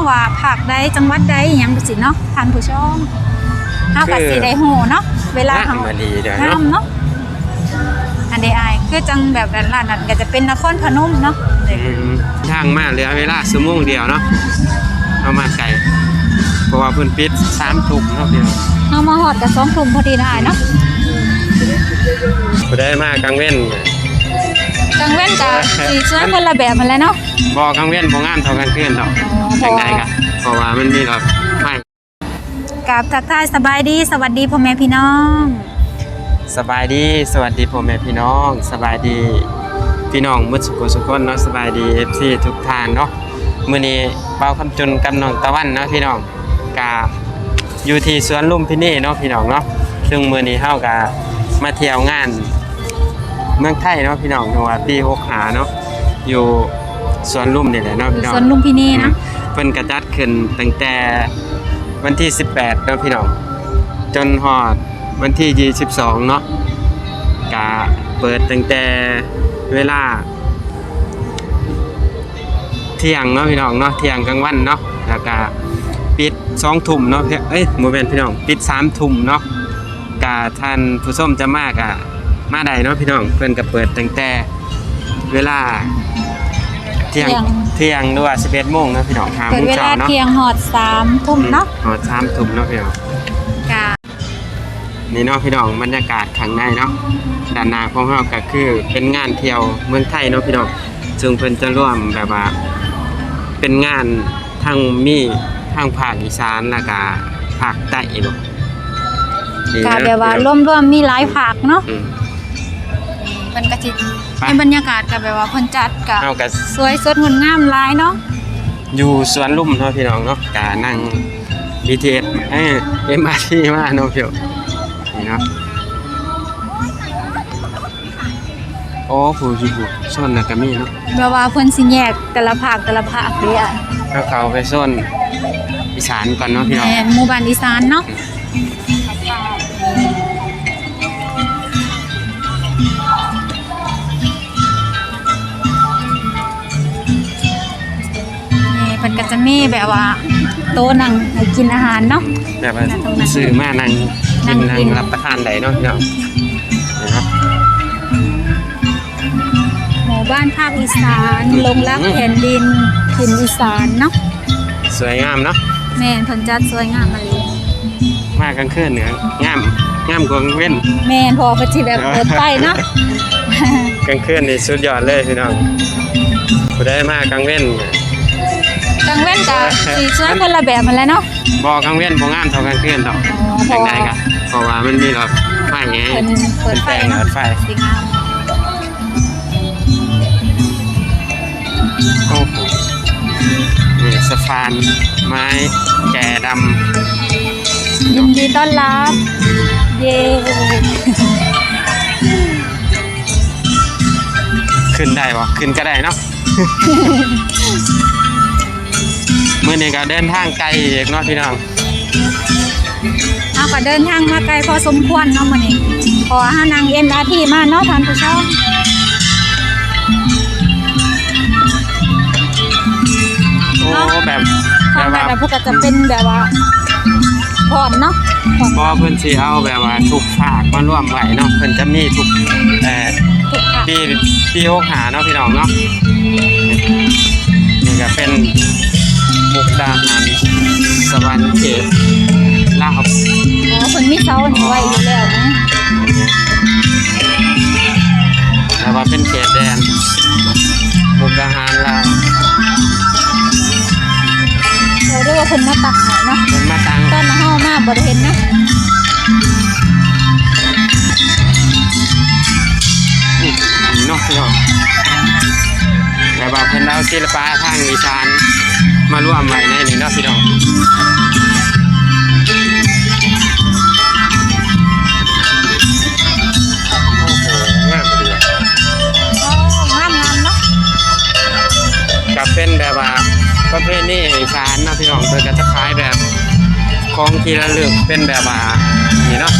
ะว่าภาคใดจังหวัดใดอหยังสิเนาะท่านผู้ชมเฮาก็สิได้ฮู้เนาะเวลาเฮามาดีเด้องาเนาะมเนาะอันใดอายคือจังแบบด้านล่างนั้นก็จะเป็นนครพนมเนาะอืมทางมาเหลือเวลาชั่วโมงเดียวเนาะเอามาไกลเพราะว่าเพิ่นปิด3ทุ่มเนาะพี่น้องเฮามาฮอดก็2ทุ่มพอดีนะอายเนาะผู้ใดมากลางเว้น กลางเว้นก็สิสวยคนละแบบมันแหละเนาะบ่กลางเว้นบ่งามเท่ากลางคืนดอกเพจัราะงว่าไดก็เพราะว่ามันมีดอกไม้กับทักทายสบายดีสวัสดีพ่อแม่พี่น้องสบายดีสวัสดีพ่อแม่พี่น้อง สบายดีพี่น้องหมุดสุขสุขคนเนาะสบายดี FC ทุกท่านเนาะมื้อนี้เบาคำจุนกับน้องตะวันเนาะพี่น้องกาอยู่ที่สวนลุมพินีเนาะพี่น้องเนาะซึ่งมื้อนี้เฮาก็มาเที่ยวงาน เมืองไทยเนาะพี่น้องเพราะว่าปี65เนาะอยู่สวนลุมนี่แหละเนาะพี่น้องสวนลุมพินีนะเพิ่นกระจัดขึ้นตั้งแต่วันที่ 18เนาะพี่น้องจนฮอดวันที่ 22 เนาะกะเปิดตั้งแต่เวลา เที่ยงเนาะพี่น้องเนาะเที่ยงกลางวันเนาะแล้วก็ปิด2ทุ่มเนาะพี่เอ้ยบ่แม่นพี่น้องปิด3ทุ่มเนาะกะท่านผู้ชมจะมากะ มาได้เนาะพี่น้องเพิ่นก็เปิดตั้งแต่เวลาเที่ยงเที่ยงหรือว่า11โมงเนาะพี่น้อง5เปิโมดงเวเช้าลาเนาะเที่ยงฮอด3ทุ่มเนาะหอด3ทุ่มเนาะพี่น้อง กะนี่เนาะพี่น้องบรรยากาศข้างในเนาะด้านหน้าของเราก็คือเป็นงานเที่ยวเมืองไทยเนาะพี่น้องซึ่งเพิ่นจะร่วมแบบว่า เป็นงานทางมีทางภาคอีสานแล้วก็ภาคใต้เนาะดีกะนะแบบว่าพี่น้องรวมๆมีหลายภาคเนาะอืม เพิ่นก็สิไปในบรรยากาศก็แบบว่าเพิ่นจัดก็เอาก็สวยสดงดงามหลายเนาะอยู่สวนลุ่มเนาะพี่น้องเนาะก็นั่ง BTS เอ้ย MRT มาเนาะพี่น้องนี่เนาะโอ้ผู้อยู่ผู้ส่วนน่ะก็มีเนาะแบบว่าเพิ่นสิแยกแต่ละภาคแต่ละภาคเด้อะแล้วเขาไปโซนอีสานก่อนเนาะพี่น้อง แม่นหมู่บ้านอีสานเนาะ นี่เพิ่นก็จะมีแบบว่า โต๊ะนั่งให้กินอาหารเนาะ แบบว่าตรงนั้นซื้อมานั่งนั่กิงนนั่กิงนรับประทานได้เนาะพี่น้องนี่เนาะหมู่บ้านภาคอีสานลงรักแผ่นดินถิ่นอีสานเนาะสวยงามเนาะแม่นเพิ่นจัดสวยงามมาเลยมากลางคืนเนี่ยงามงามกว่ากลางเว้นแม่นพอเพิ่นสิแบบเปิดไฟเนาะกลางคืนนี่สุดยอดเลยพี่น้องผู้ได้มากกลางเว้น กลางเว้นก็สิสวยคนละแบบมันแหล้วเนาะบ่กลางเว้นบ่งามเท่ากลางคืนดอกเพจัราะงว่าไดก็เพราะว่ามันมีหลอดไฟไงเพิ่นเปิดไฟเป็นแปลงหลเนาะอดไฟสิงามโอ้โหนี่สะพานไม้แก่ดำยินดีต้อนรับ เย้ขึ้นได้บ่ขึ้นก็ได้เนาะ มื้อนี้ก็เดินทางไกลอีกเนาะพี่น้องเอาก็เดินทางมาไกลพอสมควรเนาะมื้อนี้เพราะว่าเฮานั่ง MRT มาเนาะท่านผู้ชมโอ้แบบทางแบแบบบว่าเพิ่นก็จะเป็นแบบว่าผ่อนเนาะผ่อนเพราะว่าเพิ่นสิเอาแบบว่าทุกภาคมาร่วมไว้เนาะเพิ่นจะมีทุกเอ่อ ทุกค่ะปีปีหกหาเนาะพี่น้องเนาะนี่ก็เป็น มุกดาหารสวรรค์เขตลาว อ๋อคนมีเสาอันนี้ไว้อยู่แล้วนะ ที่ระลึกเป็นแบบว่านี่เนาะ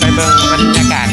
ไปเบิ่งบรรยากาศ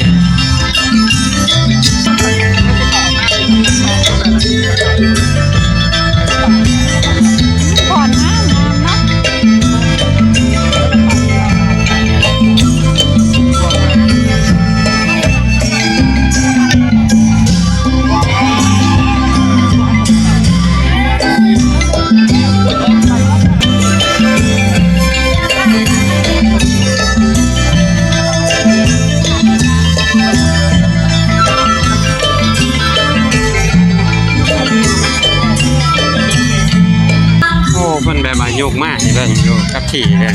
ยกมากนี่เบิ่งอยู่กับที่เลย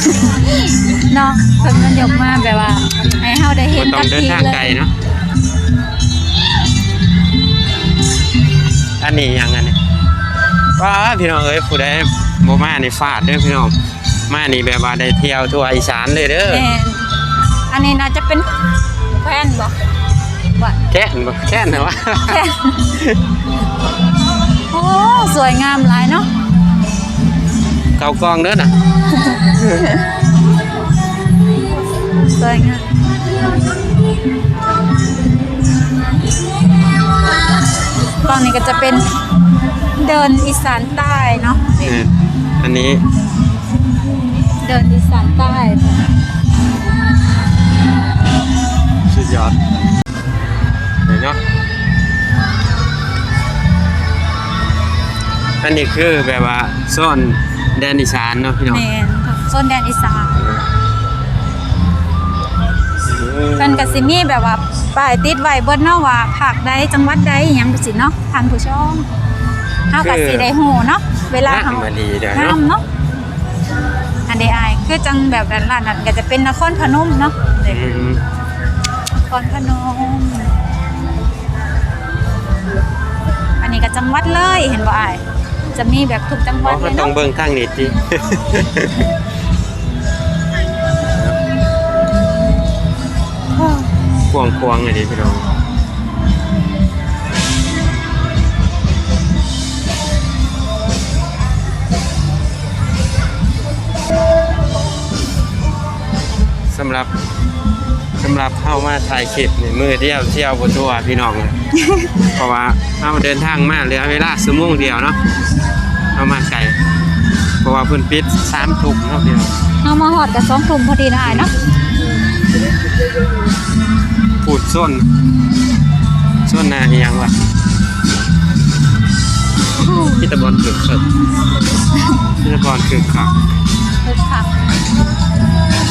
เนาะเพิ่นมันยกมาแบบว่าให้เฮาได้เห็บ่นต้องเดินทางไกลเนาะอันนี้ยังอันนี้ว้าพี่น้องเอ้ยผู้ใดบ่มานี่ฟาดเด้อพี่น้องมานี่แบบว่าได้เที่ยวทั่วอีสานเลยเด้อแม่นอันนี้น่าจะเป็นแฟนบ่บ่แค่นบ่แค่นนะวะ แฟนโอ้สวยงามหลายเนาะ เกากองเด้อน่ะสวยงามตอนนี้ก็จะเป็นเดินอีสานใต้เนาะอันนี้ เดินอีสานใต้สุดยอดเห็นเนาะอันนี้คือแบบว่าโซน แดนอีสานเนาะพี่น้องแมนโซนแดนอีสานเพิ่นก็สิมีแบบว่าป้ายติดไว้เบิดเนาะว่าภาคใดจังหวัดใดอิหยังจังซี่เนาะท่านผู้ชมเฮาก็สิได้ฮู้เนาะเวลาน่าเฮามาดีเดี๋ยวงาเนาะมเนาะอันใดอายคือจังแบบด้านล่างนั้นก็จะเป็นนครพนมเนาะเด็กอืมนครพนมอันนี้ก็จังหวัดเลยเห็นบ่อาย จะมีแบบทุกจังหเพวัดเลเขายต้องเนาะเบิ่งทางนี้ติควงควงอันนี้พี่น้องสำหรับสำหรับเข้ามาถ่ายคลิปนี่มือเที่ยวเที่ยวบนตัวพี่น้องเลยเพราะว่าเราเดินทางมาเหลือเวลาชั่วโมงเดียวเนาะ เอามาไกลเพราะว่าเพิ่นปิดสามทุ่มเนาะพี่น้องเฮามาฮอดกับสองกลุ่มพอดีนะอายเนาะพูดส้นส้นนาอีหยังวะพิตาบอลคือขัดพิตาบอลคือขัดคึกคัก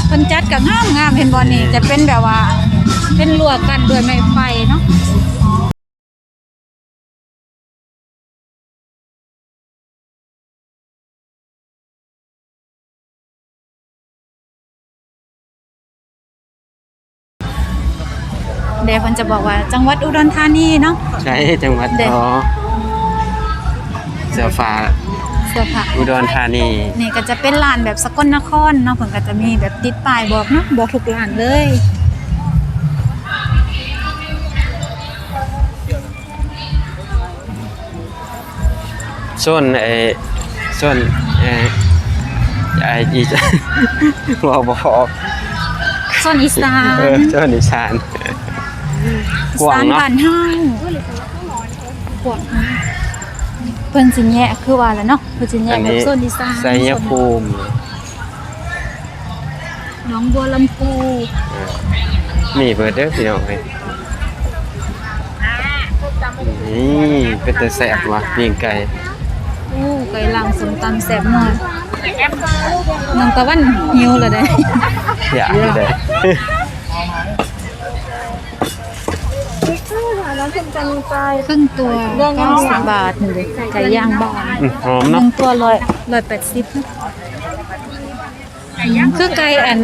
เพิ่นจัดกับงามงามเห็นบ่นี่จะเป็นแบบว่า เป็นรั้วกันด้วยไม้ไฟเนาะ เดี๋ยวเพิ่นจะบอกว่าจังหวัดอุดรธานีเนาะ ใช่จังหวัดเด็ด อ๋อเสือฟ้าเสื้อผ้าอุดรธานี นี่ก็จะเป็นร้านแบบสกลนครเนาะเพิ่นก็จะมีแบบติดป้ายบอกเนาะบอกทุกร้านเลยส้นไอ้ส้นไอ้ไอ้อีจะบอกบอกโซนอีสานเออส้นอีสาน กว้างสานเนาะบ้านเฮากว้างเพิ่นสิแยกคือว่าแล้วเนาะเพิ่นสิแยอักนแบบนี้โซนอีสานไสยภูมิหนองบัวลำพูนี่เบิดเด้อพี่น้องเอ้ยนี่เป็นแต่แสบว่ะปิ้งไก่โอ้ไก่ลางสมตำแซ่บหน่อยน้องตะวันหิวแล้วเด้ อยาก ครึ่งตัว90บาทนี่เลยไก่ย่างบ้านอืมหอมหเนาะนึ่งตัวร้อยร้อยแปดสิบคือไก่อัน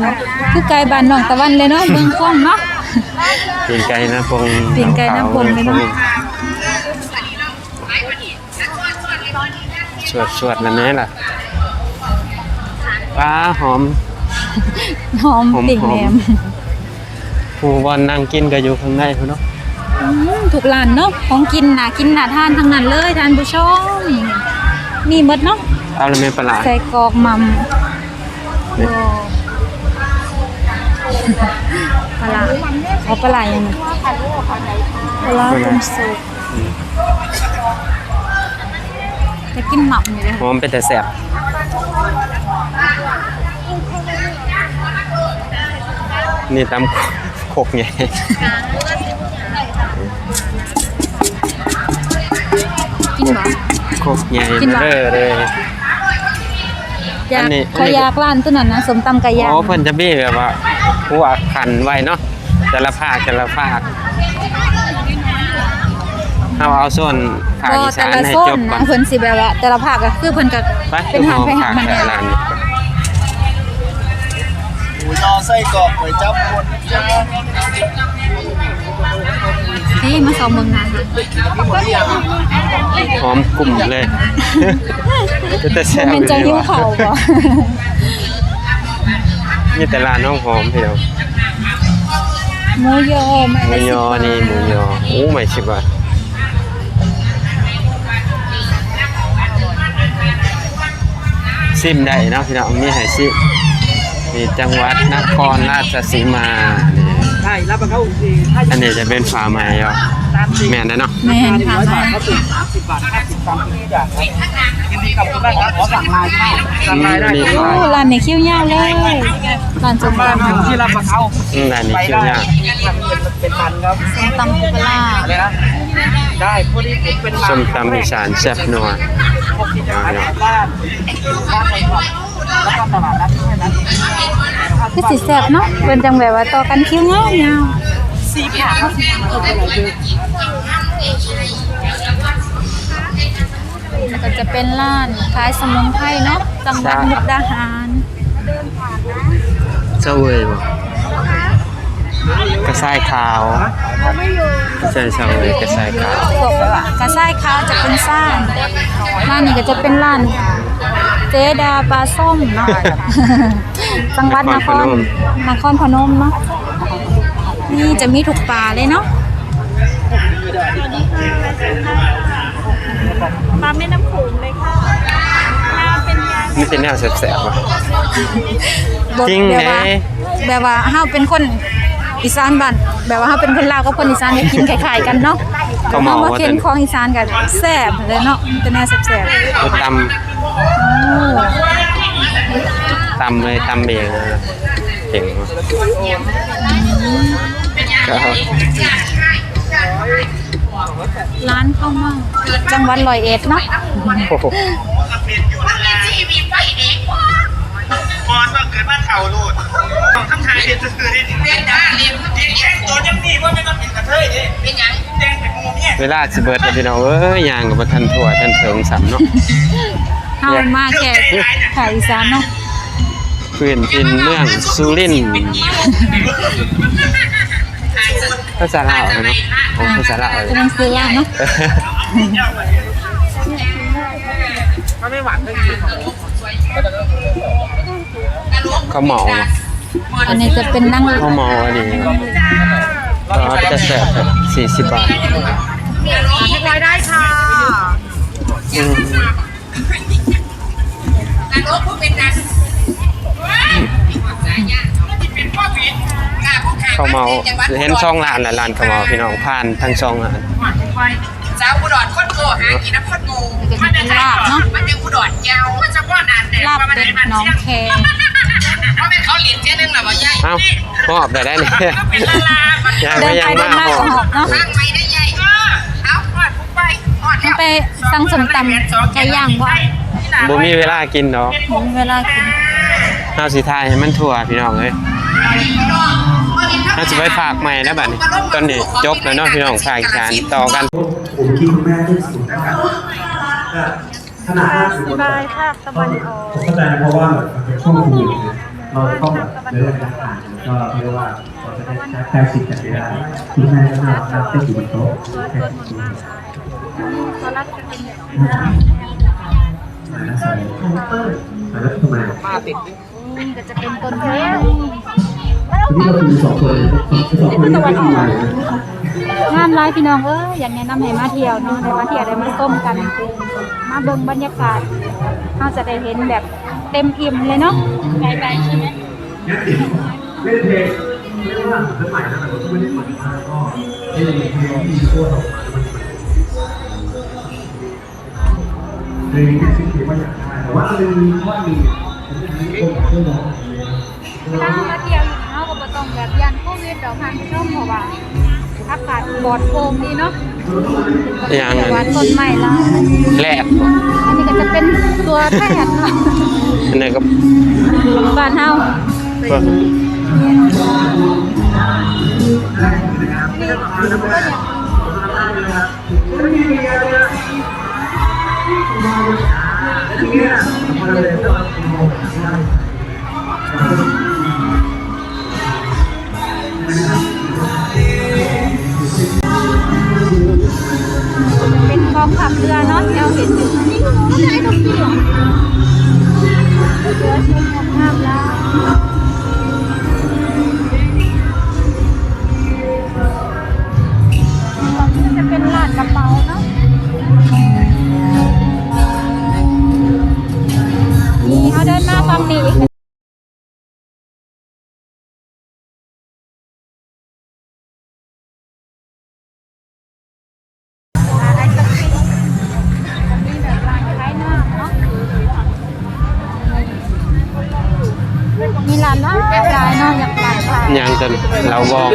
คือไก่บ้านน้องตะวันเลยเนาะเมืองคงเนาะปิ้งไก่นะพงปิ้งไก่น้ำปงเลยเนาะสวดสวดนั่นแน่ล่ะป้าหอม หอมหอม ติ่งหอมแหนม ผู้บอลนั่งกินก็อยู่ข้างในพุ่นเนาะ ถูกร้านเนาะของกินน่ะกินน่ะทานทั้งนั้นเลยทานผู้ชมมีหมดเนาะเอาละแม่ปลาร้าใส่กรอกหมัมนี่โอ้ปลาร้าเอาปลาร้ายังไงปลาร้าต้มสุกจะกินหมักอยู่เลยหอมเป็นแต่แซ่บนี่ตำโคกไง กินหรอ โคกใหญ่กินหวานเด้อเลย อยากอันนี้ ขอยากร้านตัวนั้นนะสมตำไก่ย่างโอ้เพิ่นจะมีแบบว่าหัวขันไว้เนาะแต่ละภาคแต่ละภาคเอาเอาส่วนภาคก็อีแต่สานละให้โซจนบก่อนะนเพิ่นสิแบบว่าแต่ละภาคก็คือเพิ่นก็ไปเป็นหางไปหางมันแต่แนวละร้านหมูยอไส้กรอกก๋วยจั๊บคนจ้า นี่มาสองเมืองนานพี่หมดหรือยังหอมกลุ่มเลยเป็นแต่แซ่บมันจะหิ้วเข่าบ่นี่แต่ร้านน้องหอมพี่น้องหมูยอหไม่มูละยอสิบบาทนี่หมูยอโอ้ไม่สิบบาทซิมได้เนาะพี่น้องมีให้ซิมนี่จังหวัดนครราชสีมานี่ ใช่รับมาเข้าอีกถ้าอันนี้จะเป็นฝาไม้อะตามสิบแม่นได้เนาะแม่นค่ะร้อยแม่บาทนเขาติดสามสิบบาทห้าสิบตังค์ทุกอย่างครับยินดีกับคุณแม่ครับขอสั่งลายได้สั่งลายได้นี่โอ้ร้านนี้คิวยาวเลยร้านสมบ้านตำถึงที่รับมาเข้าอืมร้านนี้ไปคิวได้ยากทำเงินเป็นพันครับส้มตำปูปลาร้าอะไรนะได้พอดีผมเป็นส้มตำอีสานแซ่บนัวพวกที่จะขายบ้านบ้านคนขับแล้วก็ตลาดนัดแค่นั้น คือสิแซ่บเนาะเพิ่นจังแบบว่าต่อกันคิวยาวยาวสี่ผ่าเขาสี่ผ่าเขาเป็นอะไรคือแล้วก็จะเป็นร้านขายสมุนไพรเนาะจังหวัดมุกดาหารเจ้าเวยบ่กระซ้ายขาวใช่เจ้าเวยกระซ้ายขาวพวกแบบว่ากระซ่ายขาวจะเป็นซ่านร้านนี้ก็จะเป็นร้าน เจดาปลาส้มเนาะจังหวัดนครนครพนมเนาะนี่จะมีถูกปลาเลยเนาะปลาแม่น้ำโขงเลยค่ะปลาเป็นยานี่เป็นแนวแซ่บๆว่ะจริงแบบว่าเด้แบบว่าเฮาเป็นคนอีสานบ้านแบบว่าเฮาเป็นคนลาวกับคนอีสานเนี่ยกินคล้ายๆกันเนาะเขาเมาเฮาว่ามาแต่เค็นของอีสานกันแซ่บเลยเนาะเป็นแนวแซ่บรถตๆำ ตำเลยตำเองนะเก่งว่ะครับร้านข้าวเม่าจังหวัดร้อยเอ็ดเนาะโอ้โหบอลว่าเกิดบ้านเข่าลูดต้องทายเรียนสื่อเรียนเรียนจ้าเรียนเรียนแย่งตัวจังนี่ว่าไม่ต้องเป็นกระเทยดิเป็นยังแดงเป็นงูเนี่ยเวลาสิเบิดแล้วพี่น้องเอ้ยย่างกับบ่ทันทั่วทันเถิงสำเนาะ เฮามาแค่ภาคอีสานเนาะพื้นถิ่นเมืองสุรินทร์ภาษาลาวเนาะโอ้ภาษาลาวเป็นหนังสือร้านเนาะมันไม่หวานเลยคือเขาเหมาเนาะอันนี้จะเป็นนั่งเขาเหมาอันนี้ก็จะแสบแบบสี่สิบบาทเรียบร้อยได้ค่ะ อืมเขาเหมาเห็นช่องร้านหลายร้านเขาเหมาพี่น้องผ่านทั้งช่องร้านสาวอุดรคนโกหากินน้ำคนโงูก็จะเป็นลาบเนาะมันยังอุดรยาวมันจะว่านานแต่ลาบว่ามันเป็ดได้มันน้องเชี่ยงแคเพราะแม่เขาหลินเจ๊นึงหรอว่าใหญ่เอ้าหอบได้ได้เนี่ยเป็นลาลามันยังเดิไม่นยัไปงเดิมานมาหอก็บหอบเนาะตั้งไม่ได้ใหญ่เออเอาหอดปุ๊บไปหอดมันไปสั่งสมตำไก่ย่างบ่ บ่มีเวลากินเนาะบ่มีเวลากินเฮาสิทายให้มันทั่วพี่น้องเอ้ยเฮาสิไปฝากใหม่แล้วบัดนี้ตอนนี้จบแล้วเนาะพี่น้องฝากอีสานต่อกันผมคิดคุณแม่ที่สุดนะครับก็ขนาดห้าสิบคนบายภาคตะวันออกผมเข้าใจเพราะว่าแบบมันเป็นช่วงโควิดเนี่ยเราต้องแบบเดินระยะห่างแล้วก็เรียกว่าเราจะได้ใช้แค่สิบกันไม่ได้คุณแม่ก็น่ารักได้อยู่บนโต๊ะแค่สิบคนมา แล้วใส่มาแล้วทำไมมาติดนี่ก็จะเป็นต้นแค่ทีนี้เราคือสองคนสองคนนี้ไม่ทำอะไรนะงามร้ายพี่น้องเอ้ยอย่ากแนะนำให้มาเที่ยวเนาะได้มาเที่ยวได้มาส้มกัน มาเบิ่งบรรยากาศเราจะได้เห็นแบบเต็มอิ่มเลยเนาะไกลๆใช่ไหมงั้นเดี๋ยวเล่นเพลงเรียกว่าเรื่องใหม่นะแต่ว่าก็ไม่ได้ใหม่มากก็เอ้ยมีมีโค้ดออกมา เลยมีสิ่งที่ว่าอยากได้แต่ว่ามันมีข้อดีผมตั้งเลยนะถ้ามาเที่ยวอยู่เนาะก็บ่ต้องแบบยันโควิดดอกค่ะพี่น้องเพราะว่าอากาศปลอดโปร่งดีเนาะอย่างต่นั้นว่าต้นไม้ลายแลบอันนี้ก็จะเป็นตัวแทย์เนาะอันนี้ก็บ้านเฮาเป็น หลายเนาะอย่างหลายหลายยังจนเราบอง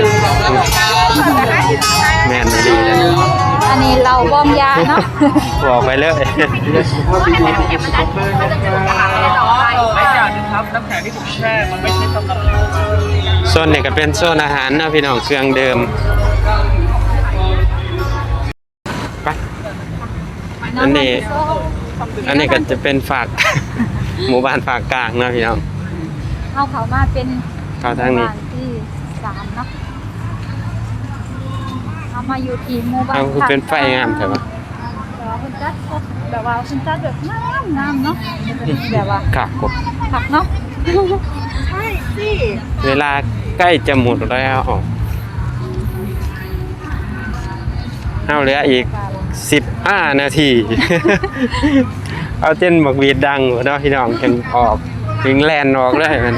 แม่นดีเลยอันนี้เราบอมยาเนาะบอกไปเลยไม่อยากนะครับน้ำแข็งที่ผมแช่มันไม่ใช่สำหรับโซนนี้ก็เป็นโซนอาหารนะพี่น้องเครื่องเดิมไปอันนี้อันนี้ก็จะเป็นฝากหมู่บ้านฝากกลางนะพี่น้อง เอาเขามาเป็นเข้าทางนี้ หมู่บ้นที่สามเนาะเอามาอยู่ที่หมู่บ้านเอาคือเป็นไฟงามแต่ว่าแต่ว่าคุณจัดแบบว่าคุณจัดแบบงามงามเนาะแบบว่าครับผมผักเนาะเวลาใกล้จะหมดแล้วเอาเหลืออีกสิบห้านาที เอาเจนบักวีดดังหัวเนาะพี่น้องกันออก ถึงแลนออกเลยมัน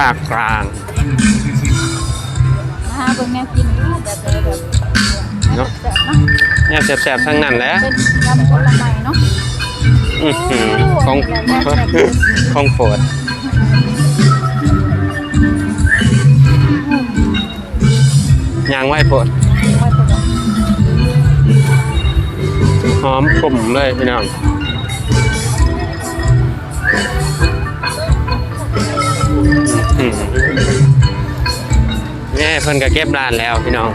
ภาคกลางมาหาเบิ่งแนวกินอยู่แบบแบบแบบเนาะแบบเนาะเนี่ยแสบๆทั้งนั้นแหละเป็นยำผลไม้เนาะอื้อหือของของโปรดยางไหวโปรดหอมกลุ่มเลยพี่น้อง อื้อหือเนี่ยเพิ่นก็เก็บร้านแล้วพี่น้อง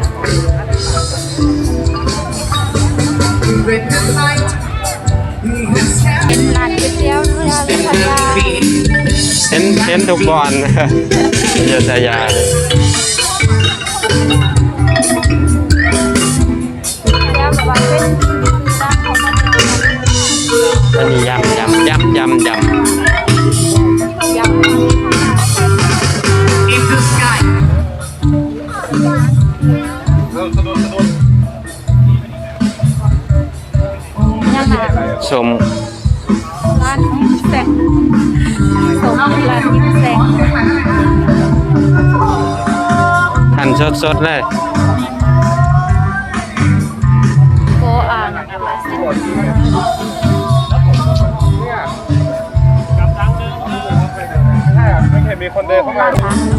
เป็นร้านก๋วยเตี๋ยวเรือพัทยาเห็นเห็นทุกบอลอยุธยาเลย ยังไงำสมร้านยิ้มแสงสมร้านยิ้มแสงทันสดๆเลยโกอ่างไม่เคยมีคนเดินเข้ามา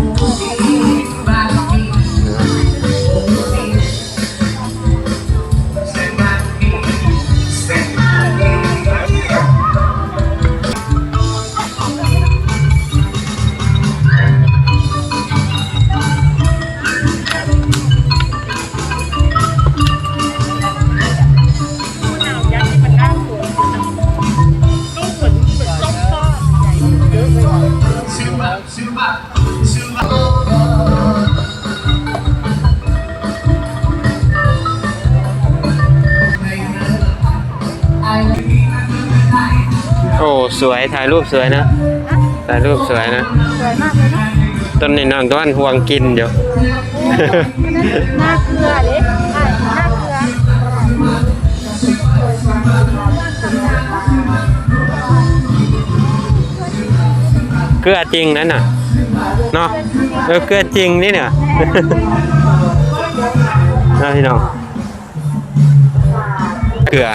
สวยถ่ายรูปสวยนะถ่ายรูปสวยนะ สวยมากเลยเนาะต้นนี้น้องต้นห่วงกินอยู่หน้าเกลือเลยใช่หน้าเกลือเกลือจริงนั่นน่ะเเนาะเออเกลือจริงนี่เนี่ยเนาะพี่น้องเกลือ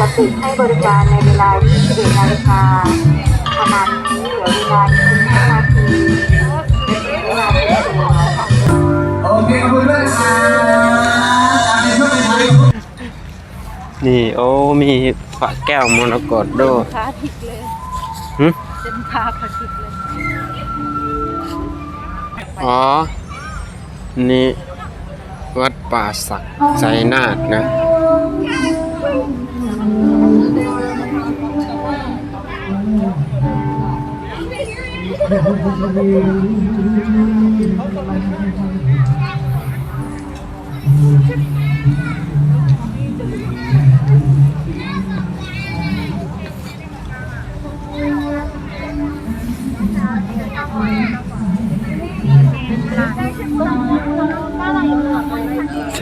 จะปิดให้บริการในเวลา 21นาฬิกาขณะนี้เหลือเวลาอีก15นาทีเวลาที่เหลือค่ะโอเคขอบคุณด้วยครับในช่วงท้ายนี่โอ้มีฝาแก้วมรกตด้วยขาผิดเลยหึเต็มขาขาผิดเลย อ๋อ นี่ วัดป่าศักดิ์ไสนาทนะ ใช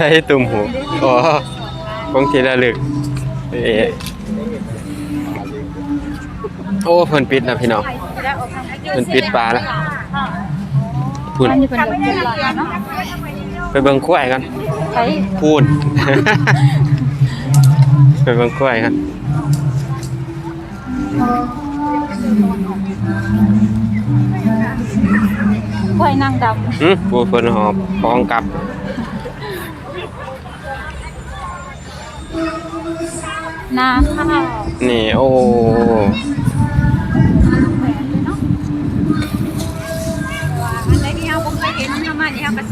่ตุ่มหูอ๋อของทีละลึกเอ๊โอ้เพิ่นปิดแล้วพี่น้อง เพิ่นปิดปลาแล้วพูนอันนี้เป็นแบบเป็นหลังเนาะไปเบิ่งกล้วยกันใช้พูนไปเบิ่งกล้วยกันควายนางดหึปูเพิ่นหอบของกลับำนาข้าวนี่โอ้อั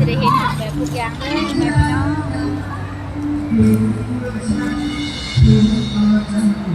ได้เห็นแบบทุกอย่างเลยแบบน้อง